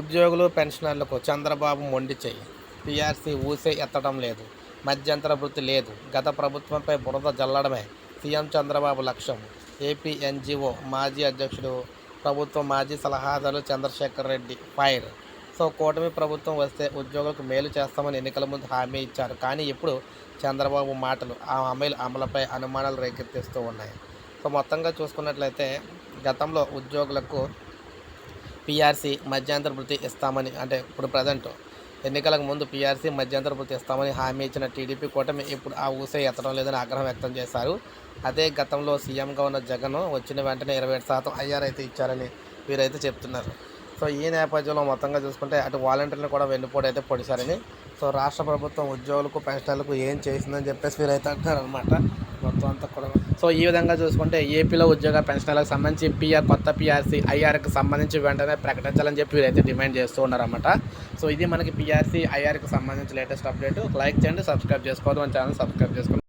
ఉద్యోగులు పెన్షనర్లకు చంద్రబాబు మొండి చెయ్యి పీఆర్సీ ఊసే ఎత్తడం లేదు. మధ్యంతర వృత్తి లేదు. గత ప్రభుత్వంపై బురద జల్లడమే. సీఎం చంద్రబాబు లక్ష్యం. ఏపీ ఎన్జిఓ మాజీ అధ్యక్షుడు ప్రభుత్వ మాజీ సలహాదారు చంద్రశేఖర్ రెడ్డి ఫైర్. సో కూటమి ప్రభుత్వం వస్తే ఉద్యోగులకు మేలు చేస్తామని ఎన్నికల ముందు హామీ ఇచ్చారు. కానీ ఇప్పుడు చంద్రబాబు మాటలు ఆ హామీల అమలుపై అనుమానాలు రేకెత్తిస్తూ ఉన్నాయి. సో మొత్తంగా చూసుకున్నట్లయితే గతంలో ఉద్యోగులకు పీఆర్సీ మధ్యాంతర వృత్తి ఇస్తామని అంటే ఇప్పుడు ప్రజెంట్ ఎన్నికలకు ముందు పీఆర్సీ మధ్యంతర వృత్తి ఇస్తామని హామీ ఇచ్చిన టీడీపీ కూటమి ఇప్పుడు ఆ ఊసే ఎత్తడం లేదని ఆగ్రహం వ్యక్తం చేశారు. అదే గతంలో సీఎంగా ఉన్న జగన్ వచ్చిన వెంటనే ఇరవై ఏడు శాతం ఐఆర్ అయితే ఇచ్చారని వీరైతే చెప్తున్నారు. సో ఈ నేపథ్యంలో మొత్తంగా చూసుకుంటే అటు వాలంటీర్లు కూడా వెన్నుపోటు అయితే పొడిచారని సో రాష్ట్ర ప్రభుత్వం ఉద్యోగులకు పెన్షనర్లకు ఏం చేసిందని చెప్పేసి వీరైతే అంటున్నారు అనమాట మొత్తం అంతా కూడా. సో ఈ విధంగా చూసుకుంటే ఏపీలో ఉద్యోగ పెన్షన్లకు సంబంధించి పిఆర్ కొత్త పిఆర్సీ ఐఆర్కి సంబంధించి వెంటనే ప్రకటించాలని చెప్పి వీరైతే డిమాండ్ చేస్తూ ఉన్నారన్నమాట. సో ఇది మనకి పిఆర్సీ ఐఆర్కి సంబంధించి లేటెస్ట్ అప్డేట్. లైక్ చేయండి సబ్స్క్రైబ్ చేసుకోవద్దు. మన ఛానల్ సబ్స్క్రైబ్ చేసుకోండి.